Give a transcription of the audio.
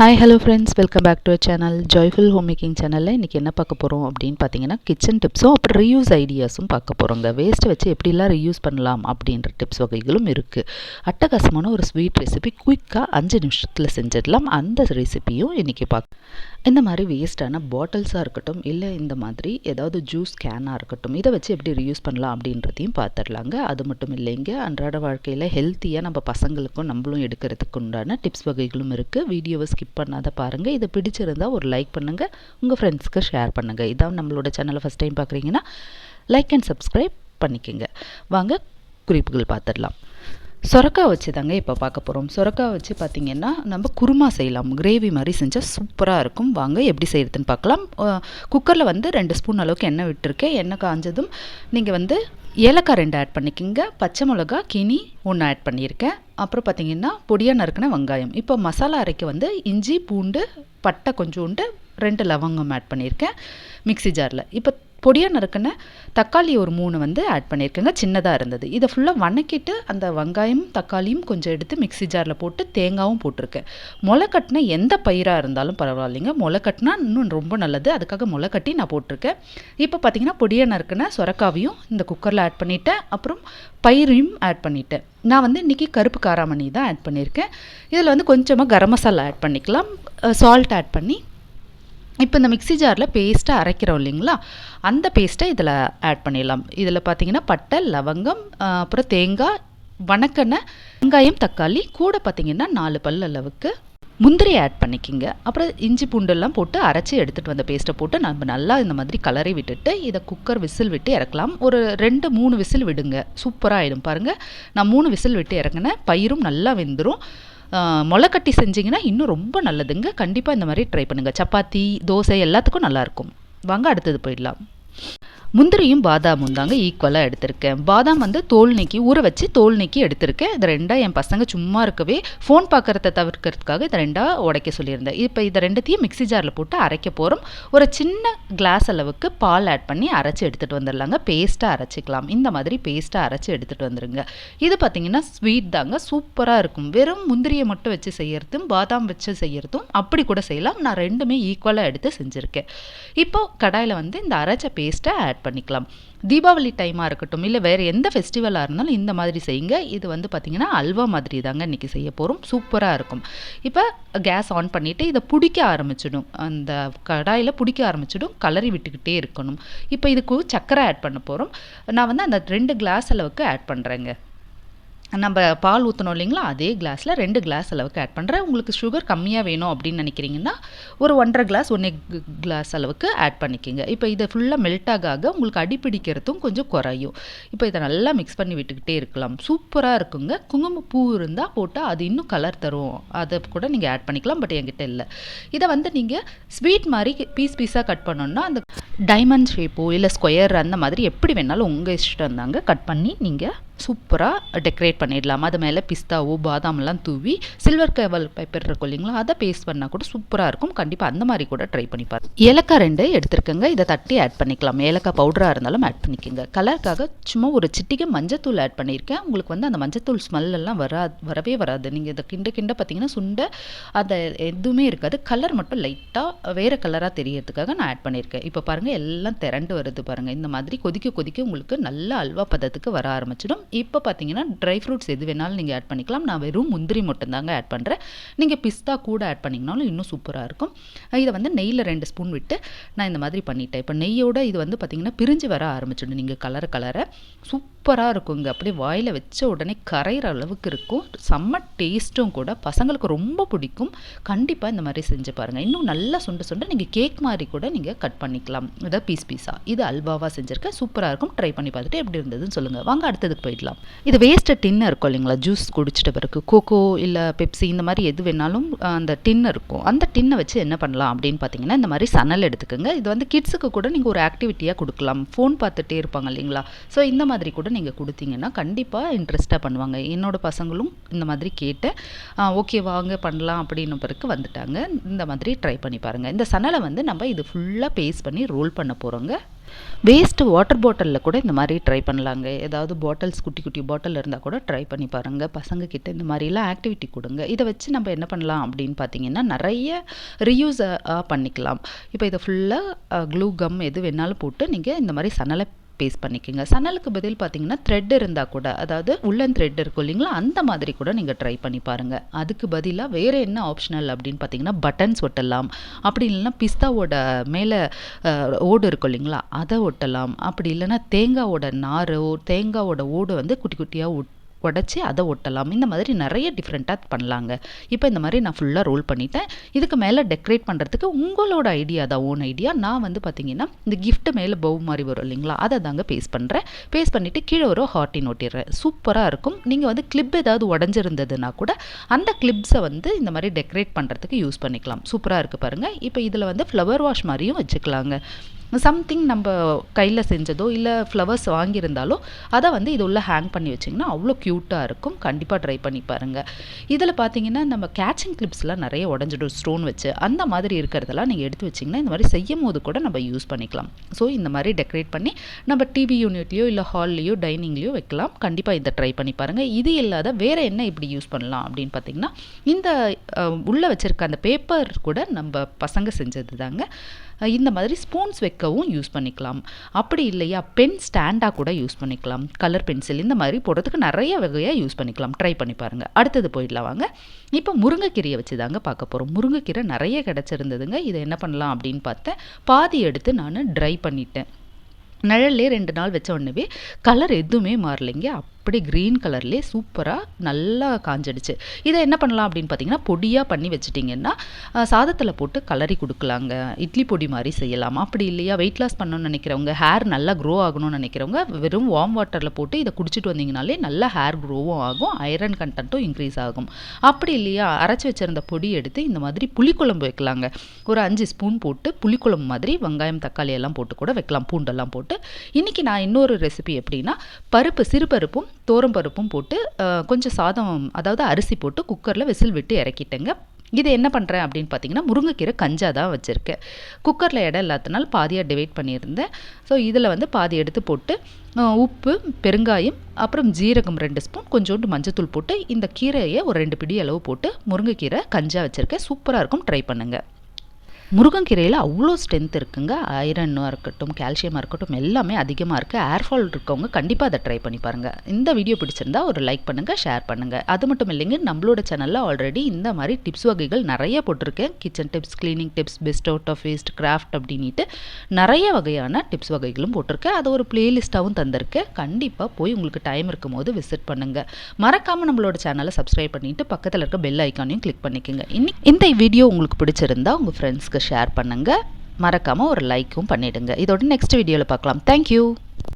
Hi hello friends welcome back to channel joyful home making சேனலில் இன்றைக்கி என்ன பார்க்க போகிறோம் அப்படின்னு பார்த்தீங்கன்னா கிச்சன் டிப்ஸும் அப்புறம் ரீயூஸ் ஐடியாஸும் பார்க்க போகிறோங்க வேஸ்ட்டை வச்சு எப்படிலாம் ரீயூஸ் பண்ணலாம் அப்படின்ற டிப்ஸ் வகைகளும் இருக்குது அட்டகாசமான ஒரு ஸ்வீட் ரெசிபி குயிக்காக அஞ்சு நிமிஷத்தில் செஞ்சிடலாம். அந்த ரெசிபியும் இன்றைக்கி பார்க்க இந்த மாதிரி வேஸ்ட்டான பாட்டில்ஸாக இருக்கட்டும் இல்லை இந்த மாதிரி ஏதாவது ஜூஸ் கேனாக இருக்கட்டும் இதை வச்சு எப்படி ரீயூஸ் பண்ணலாம் அப்படின்றதையும் பார்த்துடலாங்க. அது மட்டும் இல்லைங்க அன்றாட வாழ்க்கையில் ஹெல்த்தியாக நம்ம பசங்களுக்கும் நம்மளும் எடுக்கிறதுக்கு உண்டான டிப்ஸ் வகைகளும் இருக்குது வீடியோவை ஸ்கிப் பண்ணாத பாருங்கள் இதை பிடிச்சிருந்தா ஒரு லைக் பண்ணுங்கள் உங்கள் ஃப்ரெண்ட்ஸ்க்கு ஷேர் பண்ணுங்கள் இதான் நம்மளோட சேனலை ஃபஸ்ட் டைம் பார்க்குறீங்கன்னா லைக் அண்ட் சப்ஸ்கிரைப் பண்ணிக்கோங்க. வாங்க குறிப்புகள் பார்த்துடலாம் சொரக்காய் வச்சு தாங்க இப்போ பார்க்க போகிறோம் சொரக்காய் வச்சு பார்த்திங்கன்னா நம்ம குருமா செய்யலாம். கிரேவி மாதிரி செஞ்சால் சூப்பராக இருக்கும். வாங்க எப்படி செய்கிறதுன்னு பார்க்கலாம். குக்கரில் வந்து ரெண்டு ஸ்பூன் அளவுக்கு எண்ணெய் விட்டுருக்கேன். எண்ணெய் காஞ்சதும் நீங்கள் வந்து ஏலக்காய் ரெண்டு ஆட் பண்ணிக்கோங்க பச்சை மிளகா கினி ஒன்று ஆட் பண்ணியிருக்கேன் அப்புறம் பார்த்திங்கன்னா பொடியாக நறுக்கின வெங்காயம். இப்போ மசாலா அரைக்க வந்து இஞ்சி பூண்டு பட்டை கொஞ்சோண்டு ரெண்டு லவங்கம் ஆட் பண்ணியிருக்கேன் மிக்சி ஜாரில். இப்போ பொடியாக நறுக்கின தக்காளி ஒரு மூணு வந்து ஆட் பண்ணியிருக்கேங்க சின்னதாக இருந்தது. இதை ஃபுல்லாக வணக்கிட்டு அந்த வெங்காயம் தக்காளியும் கொஞ்சம் எடுத்து மிக்சி ஜாரில் போட்டு தேங்காவும் போட்டிருக்கேன். முளை கட்டின எந்த பயிராக இருந்தாலும் பரவாயில்லைங்க. முளை கட்டினா இன்னும் ரொம்ப நல்லது. அதுக்காக முளை கட்டி நான் போட்டிருக்கேன். இப்போ பார்த்தீங்கன்னா பொடியாக நறுக்கின சொரக்காவையும் இந்த குக்கரில் ஆட் பண்ணிவிட்டேன் அப்புறம் பயிரையும் ஆட் பண்ணிட்டேன். நான் வந்து இன்றைக்கி கருப்பு காராமணி தான் ஆட் பண்ணியிருக்கேன் இதில் வந்து கொஞ்சமாக கரம் மசாலா ஆட் பண்ணிக்கலாம். சால்ட் ஆட் பண்ணி இப்போ இந்த மிக்சி ஜாரில் பேஸ்ட்டை அரைக்கிறோம் இல்லைங்களா? அந்த பேஸ்ட்டை இதில் ஆட் பண்ணிடலாம். இதில் பார்த்தீங்கன்னா பட்டை லவங்கம் அப்புறம் தேங்காய் வணக்கெண்ணெய் வெங்காயம் தக்காளி கூட பார்த்தீங்கன்னா நாலு பல் அளவுக்கு முந்திரி ஆட் பண்ணிக்கிங்க. அப்புறம் இஞ்சி பூண்டெல்லாம் போட்டு அரைச்சி எடுத்துகிட்டு வந்த பேஸ்ட்டை போட்டு நம்ம நல்லா இந்த மாதிரி கலரை விட்டுட்டு இதை குக்கர் விசில் விட்டு இறக்கலாம். ஒரு ரெண்டு மூணு விசில் விடுங்க. சூப்பராக ஆகிடும் பாருங்கள் நான் மூணு விசில் விட்டு இறங்கினேன். பயிரும் நல்லா வெந்துடும் முளைக்கட்டி செஞ்சிங்கன்னா இன்னும் ரொம்ப நல்லதுங்க. கண்டிப்பாக இந்த மாதிரி ட்ரை பண்ணுங்கள் சப்பாத்தி தோசை எல்லாத்துக்கும் நல்லாயிருக்கும் வாங்க அடுத்தது போயிடலாம். முந்திரியும் பாதாமும் தாங்க ஈக்குவலாக எடுத்திருக்கேன். பாதாம் வந்து தோல் நீக்கி ஊற வச்சு தோல் நீக்கி எடுத்திருக்கேன். இது ரெண்டாக என் பசங்க சும்மா இருக்கவே ஃபோன் பார்க்குறத தவிர்க்கிறதுக்காக இதை ரெண்டாக உடைக்க சொல்லியிருந்தேன். இப்போ இதை ரெண்டுத்தையும் மிக்சி ஜாரில் போட்டு அரைக்க போகிறோம் ஒரு சின்ன கிளாஸ் அளவுக்கு பால் ஆட் பண்ணி அரைச்சி எடுத்துகிட்டு வந்துடலாங்க. பேஸ்ட்டாக அரைச்சிக்கலாம். இந்த மாதிரி பேஸ்ட்டாக அரைச்சி எடுத்துகிட்டு வந்துடுங்க இது பார்த்திங்கன்னா ஸ்வீட் தாங்க. சூப்பராக இருக்கும். வெறும் முந்திரியை மட்டும் வச்சு செய்கிறதும் பாதாம் வச்சு செய்கிறதும் அப்படி கூட செய்யலாம். நான் ரெண்டுமே ஈக்குவலாக எடுத்து செஞ்சுருக்கேன். இப்போ கடாயில் வந்து இந்த அரைச்ச பேஸ்ட்டை ஆட் பண்ணிக்கலாம். தீபாவளி டைமாக இருக்கட்டும் இல்லை வேறு எந்த ஃபெஸ்டிவலாக இருந்தாலும் இந்த மாதிரி செய்யுங்க. இது வந்து பார்த்திங்கன்னா அல்வா மாதிரி தாங்க இன்றைக்கி செய்ய போகிறோம் சூப்பராக இருக்கும். இப்போ கேஸ் ஆன் பண்ணிவிட்டு இதை பிடிக்க ஆரம்பிச்சிடும். அந்த கடாயில் பிடிக்க ஆரம்பிச்சிடும். கலரி விட்டுக்கிட்டே இருக்கணும். இப்போ இதுக்கு சர்க்கரை ஆட் பண்ண போகிறோம் நான் வந்து அந்த ரெண்டு கிளாஸ் அளவுக்கு ஆட் பண்ணுறேங்க நம்ம பால் ஊற்றணும் இல்லைங்களா? அதே கிளாஸில் ரெண்டு கிளாஸ் அளவுக்கு ஆட் பண்ணுறேன் உங்களுக்கு சுகர் கம்மியாக வேணும் அப்படின்னு நினைக்கிறீங்கன்னா ஒரு ஒன்றரை கிளாஸ் ஒன்றே கிளாஸ் அளவுக்கு ஆட் பண்ணிக்கோங்க. இப்போ இதை ஃபுல்லாக மெல்ட் ஆக ஆக உங்களுக்கு அடிப்பிடிக்கிறதும் கொஞ்சம் குறையும். இப்போ இதை நல்லா மிக்ஸ் பண்ணி விட்டுக்கிட்டே இருக்கலாம். சூப்பராக இருக்குங்க. குங்குமப்பூ இருந்தால் போட்டால் அது இன்னும் கலர் தரும். அதை கூட நீங்கள் ஆட் பண்ணிக்கலாம் பட் என்கிட்ட இல்லை. இதை வந்து நீங்கள் ஸ்வீட் மாதிரி பீஸ் பீஸாக கட் பண்ணோன்னா அந்த டைமண்ட் ஷேப்போ இல்லை ஸ்கொயர் அந்த மாதிரி எப்படி வேணாலும் உங்கள் இஷ்டம் தாங்க கட் பண்ணி நீங்கள் சூப்பராக டெக்கரேட் பண்ணிடலாம். அது மேலே பிஸ்தாவோ பாதாம்லாம் தூவி சில்வர் கேவல் பேப்பர் இருக்கும் இல்லைங்களா அதை பேஸ்ட் பண்ணால் கூட சூப்பராக இருக்கும். கண்டிப்பாக அந்த மாதிரி கூட ட்ரை பண்ணி பாருங்க. ஏலக்காய் ரெண்டு எடுத்துருக்கங்க. இதை தட்டி ஆட் பண்ணிக்கலாம். ஏலக்காய் பவுடராக இருந்தாலும் ஆட் பண்ணிக்கோங்க. கலருக்காக சும்மா ஒரு சிட்டிக்கு மஞ்சத்தூள் ஆட் பண்ணியிருக்கேன். உங்களுக்கு வந்து அந்த மஞ்சத்தூள் ஸ்மெல் எல்லாம் வரா வரவே வராது. நீங்கள் இதை கிண்ட கிண்ட பார்த்தீங்கன்னா சுண்டை அதை எதுவுமே இருக்காது. கலர் மட்டும் லைட்டாக வேறு கலராக தெரியறதுக்காக நான் ஆட் பண்ணியிருக்கேன். இப்போ பாருங்கள் எல்லாம் திரண்டு வருது பாருங்கள் இந்த மாதிரி கொதிக்க கொதிக்க உங்களுக்கு நல்ல அல்வா பதத்துக்கு வர ஆரம்பிச்சிடும். இப்போ பார்த்தீங்கன்னா ட்ரை ஃப்ரூட்ஸ் எது வேணாலும் நீங்கள் ஆட் பண்ணிக்கலாம். நான் வெறும் முந்திரி மட்டும்தாங்க ஆட் பண்ணுறேன் நீங்கள் பிஸ்தா கூட ஆட் பண்ணிங்கனாலும் இன்னும் சூப்பராக இருக்கும். இதை வந்து நெய்யில் ரெண்டு ஸ்பூன் விட்டு நான் இந்த மாதிரி பண்ணிட்டேன். இப்போ நெய்யோட இது வந்து பார்த்திங்கன்னா பிரிஞ்சு வர ஆரம்பிச்சிடும். நீங்கள் கலர் கலரை சூப்பராக இருக்குங்க. அப்படியே வாயில் வச்ச உடனே கரையிற அளவுக்கு இருக்கும். செம்ம டேஸ்ட்டும் கூட. பசங்களுக்கு ரொம்ப பிடிக்கும். கண்டிப்பாக இந்த மாதிரி செஞ்சு பாருங்கள் இன்னும் நல்லா சுண்டு சுண்டு நீங்கள் கேக் மாதிரி கூட நீங்கள் கட் பண்ணிக்கலாம். இதை பீஸ் பீஸாக இது அல்வாவாக செஞ்சுருக்கேன். சூப்பராக இருக்கும். ட்ரை பண்ணி பார்த்துட்டு எப்படி இருந்ததுன்னு சொல்லுங்கள் வாங்க அடுத்ததுக்கு போயிடலாம். இது வேஸ்ட்டு டின்னு இருக்கும் இல்லைங்களா? ஜூஸ் குடிச்சிட்ட பிறகு கோகோ இல்லை பெப்சி இந்த மாதிரி எது வேணாலும் அந்த டின் இருக்கும். அந்த டின்னை வச்சு என்ன பண்ணலாம் அப்படின்னு பார்த்தீங்கன்னா இந்த மாதிரி சணல் எடுத்துக்கோங்க. இது வந்து கிட்ஸுக்கு கூட நீங்கள் ஒரு ஆக்டிவிட்டியாக கொடுக்கலாம். ஃபோன் பார்த்துட்டே இருப்பாங்க இல்லைங்களா? ஸோ இந்த மாதிரி கூட நீங்கள் கொடுத்தீங்கன்னா கண்டிப்பாக இன்ட்ரெஸ்ட்டாக பண்ணுவாங்க. என்னோடய பசங்களும் இந்த மாதிரி கேட்டு ஓகே வாங்க பண்ணலாம் அப்படின்னு பிறகு வந்துட்டாங்க. இந்த மாதிரி ட்ரை பண்ணி பாருங்கள் இந்த சணலை வந்து நம்ம இது ஃபுல்லாக பேஸ்ட் பண்ணி ரோல் பண்ண போகிறோங்க வேஸ்ட்டு வாட்டர் பாட்டிலில் கூட இந்த மாதிரி ட்ரை பண்ணலாங்க. ஏதாவது பாட்டில்ஸ் குட்டி குட்டி பாட்டில் இருந்தால் கூட ட்ரை பண்ணி பாருங்கள் பசங்க கிட்ட இந்த மாதிரிலாம் ஆக்டிவிட்டி கொடுங்க. இதை வச்சு நம்ம என்ன பண்ணலாம் அப்படின்னு பார்த்தீங்கன்னா நிறைய ரியூஸ் பண்ணிக்கலாம். இப்போ இதை ஃபுல்லாக க்ளூ கம் எது வேணாலும் போட்டு நீங்கள் இந்த மாதிரி சணலை பேஸ்ட் பண்ணிக்கோங்க. சணலுக்கு பதில் பார்த்தீங்கன்னா த்ரெட் இருந்தால் கூட அதாவது உள்ளன் த்ரெட் இருக்கும் இல்லைங்களா அந்த மாதிரி கூட நீங்கள் ட்ரை பண்ணி பாருங்கள் அதுக்கு பதிலாக வேறு என்ன ஆப்ஷனல் அப்படின்னு பார்த்தீங்கன்னா பட்டன்ஸ் ஒட்டலாம். அப்படி இல்லைன்னா பிஸ்தாவோட மேலே ஓடு இருக்கும் இல்லைங்களா அதை ஒட்டலாம். அப்படி இல்லைன்னா தேங்காவோட நார் தேங்காவோட ஓடு வந்து குட்டி குட்டியாக ஒட்டு உடச்சி அதை ஒட்டலாம். இந்த மாதிரி நிறைய டிஃப்ரெண்ட்டாக பண்ணலாங்க. இப்போ இந்த மாதிரி நான் ஃபுல்லாக ரோல் பண்ணிட்டேன். இதுக்கு மேலே டெக்கரேட் பண்ணுறதுக்கு உங்களோட ஐடியா தான் ஓன் ஐடியா நான் வந்து பார்த்தீங்கன்னா இந்த கிஃப்ட்டு மேலே பவு மாதிரி வரும் இல்லைங்களா? அதை தாங்க பேஸ்ட் பண்ணுறேன் பேஸ்ட் பண்ணிவிட்டு கீழே ஒரு ஹார்ட்டின் ஒட்டிடுறேன். சூப்பராக இருக்கும். நீங்கள் வந்து கிளிப் ஏதாவது உடஞ்சிருந்ததுன்னா கூட அந்த கிளிப்ஸை வந்து இந்த மாதிரி டெக்கரேட் பண்ணுறதுக்கு யூஸ் பண்ணிக்கலாம். சூப்பராக இருக்குது பாருங்கள் இப்போ இதில் வந்து ஃப்ளவர் வாஷ் மாதிரியும் வச்சுக்கலாங்க. சம்திங் நம்ம கையில் செஞ்சதோ இல்லை ஃப்ளவர்ஸ் வாங்கியிருந்தாலோ அதை வந்து இது உள்ளே ஹேங் பண்ணி வச்சிங்கன்னா அவ்வளோ க்யூட்டாக இருக்கும். கண்டிப்பாக ட்ரை பண்ணி பாருங்கள் இதில் பார்த்தீங்கன்னா நம்ம கேச்சிங் கிளிப்ஸ்லாம் நிறைய உடஞ்சிடும் ஸ்டோன் வச்சு. அந்த மாதிரி இருக்கிறதெல்லாம் நீங்கள் எடுத்து வச்சிங்கன்னா இந்த மாதிரி செய்யும் போது கூட நம்ம யூஸ் பண்ணிக்கலாம். ஸோ இந்த மாதிரி டெக்கரேட் பண்ணி நம்ம டிவி யூனிட்லேயோ இல்லை ஹால்லையோ டைனிங்லேயோ வைக்கலாம். கண்டிப்பாக இதை ட்ரை பண்ணி பாருங்கள் இது இல்லாத வேறு என்ன இப்படி யூஸ் பண்ணலாம் அப்படின்னு பார்த்தீங்கன்னா இந்த உள்ளே வச்சுருக்க அந்த பேப்பர் கூட நம்ம பசங்க செஞ்சது தாங்க இந்த மாதிரி ஸ்பூன்ஸ் வைக்கவும் யூஸ் பண்ணிக்கலாம். அப்படி இல்லையா பென் ஸ்டாண்டாக கூட யூஸ் பண்ணிக்கலாம். கலர் பென்சில் இந்த மாதிரி போடுறதுக்கு நிறைய வகையாக யூஸ் பண்ணிக்கலாம். ட்ரை பண்ணி பாருங்கள் அடுத்தது போயிடலாம் வாங்க. இப்போ முருங்கைக்கீரையை வச்சு தாங்க பார்க்க போகிறோம் முருங்கைக்கீரை நிறைய கிடச்சிருந்ததுங்க. இதை என்ன பண்ணலாம் அப்படின்னு பார்த்தேன். பாதி எடுத்து நான் ட்ரை பண்ணிட்டேன். நிழல்லே ரெண்டு நாள் வச்ச உடனே கலர் எதுவுமே மாறலைங்க. அப்படி க்ரீன் கலர்லேயே சூப்பராக நல்லா காஞ்சிடுச்சு. இதை என்ன பண்ணலாம் அப்படின்னு பார்த்தீங்கன்னா பொடியாக பண்ணி வச்சுட்டிங்கன்னா சாதத்தில் போட்டு கலரி கொடுக்கலாங்க. இட்லி பொடி மாதிரி செய்யலாம். அப்படி இல்லையா? வெயிட் லாஸ் பண்ணணும்னு நினைக்கிறவங்க ஹேர் நல்லா க்ரோ ஆகணும்னு நினைக்கிறவங்க வெறும் வார்ம் வாட்டரில் போட்டு இதை குடிச்சிட்டு வந்தீங்கனாலே நல்லா ஹேர் க்ரோவும் ஆகும் ஐரன் கண்டென்ட்டும் இன்க்ரீஸ் ஆகும். அப்படி இல்லையா? அரைச்சி வச்சிருந்த பொடி எடுத்து இந்த மாதிரி புளிக்குழம்பு வைக்கலாங்க. ஒரு அஞ்சு ஸ்பூன் போட்டு புளிக்குழம்பு மாதிரி வெங்காயம் தக்காளி எல்லாம் போட்டு கூட வைக்கலாம். பூண்டெல்லாம் போட்டு. இன்றைக்கி நான் இன்னொரு ரெசிபி எப்படின்னா பருப்பு சிறுபருப்பும் தோரம் பருப்பும் போட்டு கொஞ்சம் சாதம் அதாவது அரிசி போட்டு குக்கரில் விசில் விட்டு இறக்கிட்டேங்க. இது என்ன பண்ணுறேன் அப்படின்னு பார்த்தீங்கன்னா முருங்கைக்கீரை கஞ்சா தான் வச்சுருக்கேன் குக்கரில் இடம் இல்லாதனால பாதியாக டிவைட் பண்ணியிருந்தேன். ஸோ இதில் வந்து பாதி எடுத்து போட்டு உப்பு பெருங்காயம் அப்புறம் ஜீரகம் ரெண்டு ஸ்பூன் கொஞ்சோண்டு மஞ்சத்தூள் போட்டு இந்த கீரையை ஒரு ரெண்டு பிடி அளவு போட்டு முருங்கைக்கீரை கஞ்சா வச்சுருக்கேன். சூப்பராக இருக்கும். ட்ரை பண்ணுங்கள் முருங்கக்கீரையில் அவ்வளோ ஸ்ட்ரென்த் இருக்குங்க. ஐரன்னாக இருக்கட்டும் கால்சியமாக இருக்கட்டும் எல்லாமே அதிகமாக இருக்குது ஏர்ஃபால் இருக்கவங்க கண்டிப்பாக அதை ட்ரை பண்ணி பாருங்கள் இந்த வீடியோ பிடிச்சிருந்தா ஒரு லைக் பண்ணுங்கள் ஷேர் பண்ணுங்கள் அது மட்டும் இல்லைங்க நம்மளோட சேனலில் ஆல்ரெடி இந்த மாதிரி டிப்ஸ் வகைகள் நிறைய போட்டிருக்கேன். Kitchen tips cleaning tips best out of waste craft அப்படின்ட்டு நிறைய வகையான டிப்ஸ் வகைகளும் போட்டிருக்கேன். அது ஒரு பிளேலிஸ்ட்டாகவும் தந்திருக்கேன். கண்டிப்பாக போய் உங்களுக்கு டைம் இருக்கும் போது விசிட் பண்ணுங்கள் மறக்காமல் நம்மளோட சேனலை சப்ஸ்கிரைப் பண்ணிவிட்டு பக்கத்தில் இருக்க பெல் ஐக்கானையும் கிளிக் பண்ணிக்கோங்க. இன்னைக்கு இந்த வீடியோ உங்களுக்கு பிடிச்சிருந்தா உங்கள் ஃப்ரெண்ட்ஸ்க்கு ஷேர் பண்ணுங்கள் மறக்காமல் ஒரு லைக்கும் பண்ணிவிடுங்க இதோட நெக்ஸ்ட் வீடியோவில் பார்க்கலாம். தேங்க்யூ